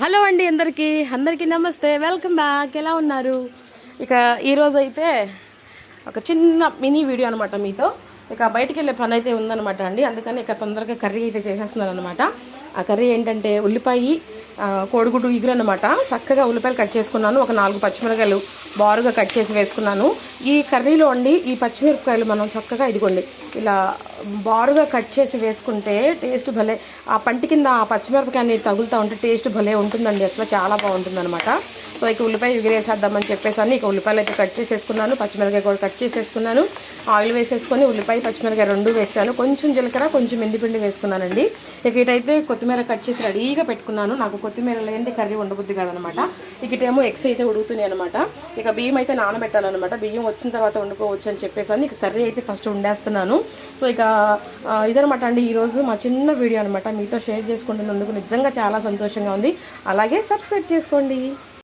Hello అండి అందరికీ. అందరికీ నమస్తే. Welcome back. ఎలా ఉన్నారు? ఇక ఈరోజు అయితే ఒక చిన్న మినీ వీడియో అనమాట మీతో. ఇక బయటికి వెళ్ళే పని అయితే ఉందన్నమాట అండి. అందుకని ఇక తొందరగా కర్రీ అయితే చేసేస్తున్నాను అనమాట ఆ కర్రీ ఏంటంటే ఉల్లిపాయ కోడిగుడ్డు ఇగురు అనమాట చక్కగా ఉల్లిపాయలు కట్ చేసుకున్నాను. ఒక నాలుగు పచ్చిమిరపకాయలు బారుగా కట్ చేసి వేసుకున్నాను. ఈ కర్రీలో అండి ఈ పచ్చిమిరపకాయలు మనం చక్కగా ఇదిగోండి ఇలా బారుగా కట్ చేసి వేసుకుంటే టేస్ట్ భలే ఆ పంటి కింద ఆ పచ్చిమిరపకాయని తగులుతూ ఉంటే టేస్ట్ భలే ఉంటుందండి. అసలు చాలా బాగుంటుంది సో ఇక ఉల్లిపాయ ఎగిరేసేద్దామని చెప్పేసి ఇక ఉల్లిపాయలు అయితే కట్ చేసేసుకున్నాను పచ్చిమిరకాయ కూడా కట్ చేసేసుకున్నాను. ఆయిల్ వేసేసుకొని ఉల్లిపాయ పచ్చిమిరకాయ రెండు వేసాను. కొంచెం జీలకర్ర కొంచెం మెంతిపిండి వేసుకున్నానండి. ఇక ఇటైతే కొత్తిమీర కట్ చేసి రెడీగా పెట్టుకున్నాను. నాకు కొత్తిమీర లేనిదే కర్రీ ఉండబుద్ది కాదనమాట. ఇక ఇటేమో ఎగ్స్ అయితే ఉడుగుతున్నాయి అనమాట. ఇక బియ్యం అయితే నానబెట్టాలన్నమాట. బియ్యం వచ్చిన తర్వాత వండుకోవచ్చు అని చెప్పేసి ఇక కర్రీ అయితే ఫస్ట్ వండేస్తున్నాను. సో ఇక ఇదనమాట అండి ఈరోజు మా చిన్న వీడియో అనమాట. మీతో షేర్ చేసుకుంటున్నందుకు నిజంగా చాలా సంతోషంగా ఉంది. అలాగే సబ్స్క్రైబ్ చేసుకోండి.